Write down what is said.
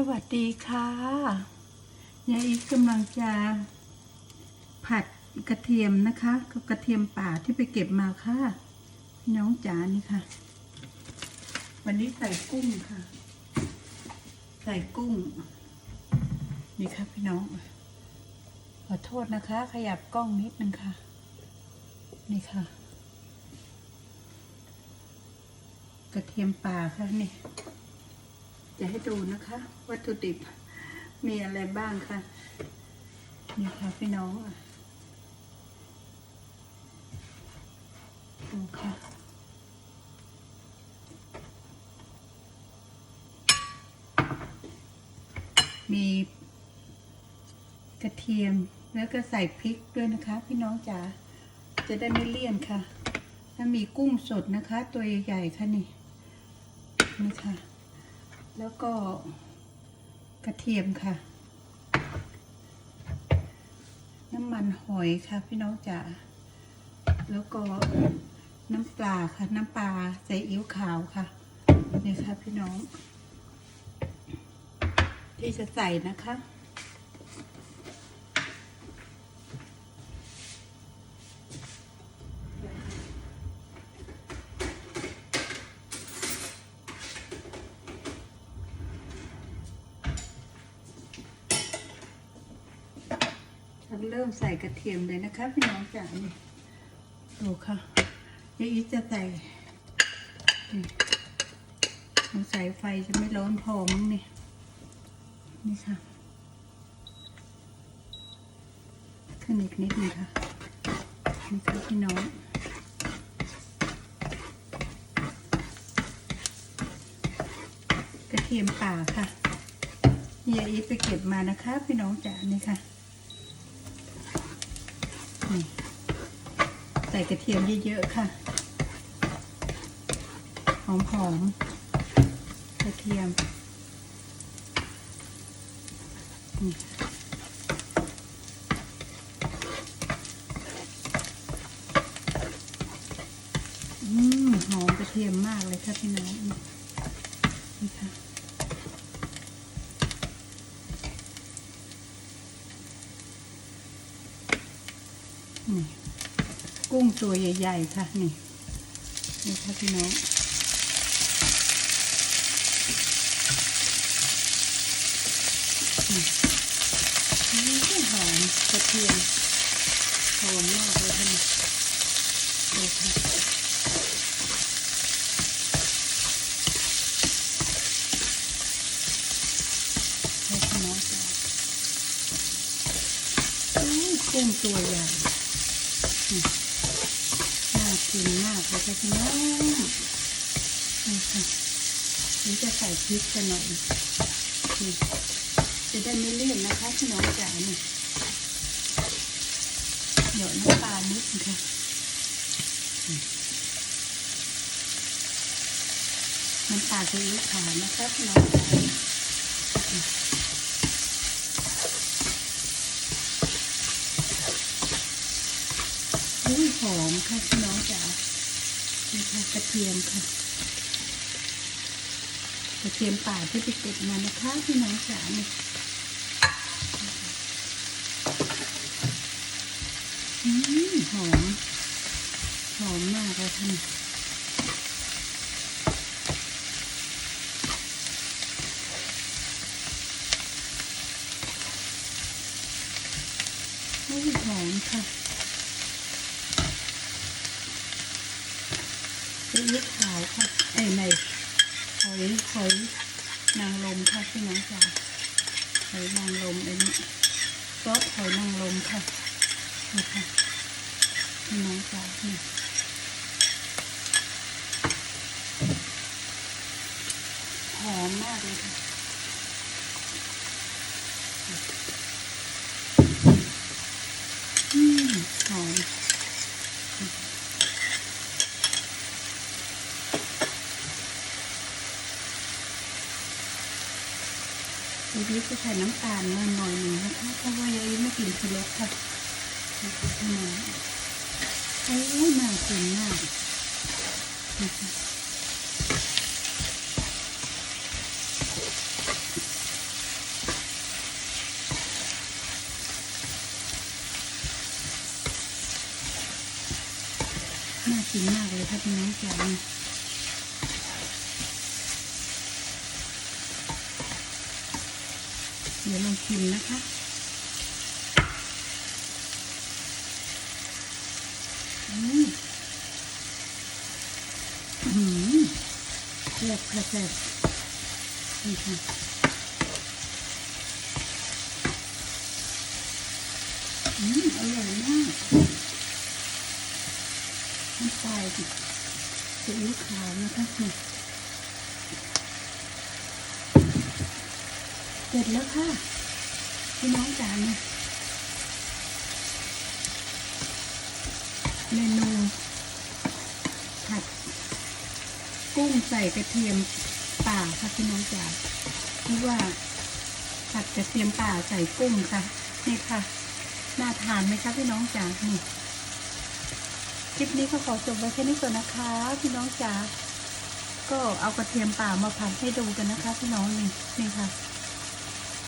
สวัสดีค่ะยายอีทกำลังจะผัดกระเทียมนะคะกับกระเทียมป่าที่ไปเก็บมาค่ะพี่น้องจ๋านี่ค่ะ วันนี้ใส่กุ้งค่ะ ใส่กุ้ง นี่ค่ะพี่น้อง ขอโทษนะคะ ขยับกล้องนิดนึงค่ะ นี่ค่ะ กระเทียมป่าค่ะนี่ จะให้ดูนะคะ วัตถุดิบมีอะไรบ้างค่ะนี่ค่ะพี่น้องดูค่ะมีกระเทียมแล้วก็ใส่พริกด้วยนะคะ พี่น้องจ๋าจะได้ไม่เลี่ยนค่ะ แล้วมีกุ้งสดนะคะ ตัวใหญ่ๆค่ะนี่นี่ค่ะ แล้วก็กระเทียมค่ะ น้ำมันหอยค่ะพี่น้องจ๋าแล้วก็น้ำปลาค่ะ น้ำปลาใส่อิ๊วขาวค่ะนี่ค่ะพี่น้อง ที่จะใส่นะคะ ฉันเริ่มใส่กระเทียมเลยนะคะพี่น้องจ๋านี่ดูค่ะยายอีจะใส่นี่สงสัยไฟจะไม่ร้อนพอมั้งนี่นี่ค่ะ ขึ้นอีกนิดนึงค่ะนี่ค่ะพี่น้องกระเทียมป่าค่ะยายอีไปเก็บมานะคะ พี่น้องจ๋านี่ค่ะ ใส่กระเทียมเยอะๆค่ะ หอมๆ กระเทียม อืม หอมกระเทียมมากเลยค่ะพี่น้องนี่ค่ะ นี่กุ้งตัวใหญ่ ๆ ค่ะ นี่นี่ค่ะพี่น้องนี่นี่หอมกระเทียมหอมมากเลยค่ะนี่ดูค่ะให้พี่น้องจ้าอุ้ยกุ้งตัวใหญ่ กินมากเลยค่ะพี่น้องนี่ค่ะนี่จะใส่พริกกันหน่อยนี่จะได้ไม่เลี่ยนนะคะพี่น้องจ๋านี่หยดน้ำตาลนิดนึงค่ะน้ำตาลซีอิ๊วขาวนะคะพี่น้องจ๋า อุ้ยหอมค่ะพี่น้องจ๋านี่ค่ะกระเทียมค่ะ กระเทียมป่าที่ไปเก็บมานะคะพี่น้องจ๋านี่อืมหอม หอมมากเลยค่ะโอ้ยหอมค่ะ ซีอิ๊วขาวค่ะไอ้ยในหอยหอยนางรมค่ะพี่น้องจ๋าหอยนางรมอ้นี่ซอสหอยนางรมค่ะนี่ค่ะพี่น้องจ๋านี่หอมมากเลยค่ะ อีนี้จะใส่น้ำตาลมาหน่อยหนึ่งนะคะเพราะว่ายายไม่กินชูรสค่ะนี่คือขนมโอ้ยน่ากินมากน่ากินมากเลยค่ะน้องแก้ว เดี๋ยวลองชิมนะคะ อืมอืมแซ่บค่ะแซ่บนี่ค่ะอืมอร่อยมากน้ำปลาดิซีอิ๊วขาวนะคะนี่เส ร็จแล้วค่ะพี่น้องจ๋าเนี่ยเมนูผัดกุ้งใส่กระเทียมป่าค่ะพี่น้องจ๋าหรือว่าผัดกระเทียมป่าใส่กุ้งค่ะนี่ค่ะน่าทานไหมคะพี่น้องจ๋านี่คลิปนี้ก็ขอจบไว้แค่นี้ก่อนนะคะ พี่น้องจ๋าก็เอากระเทียมป่ามาผัดให้ดูกันนะคะ พี่น้องนี่นี่ค่ะ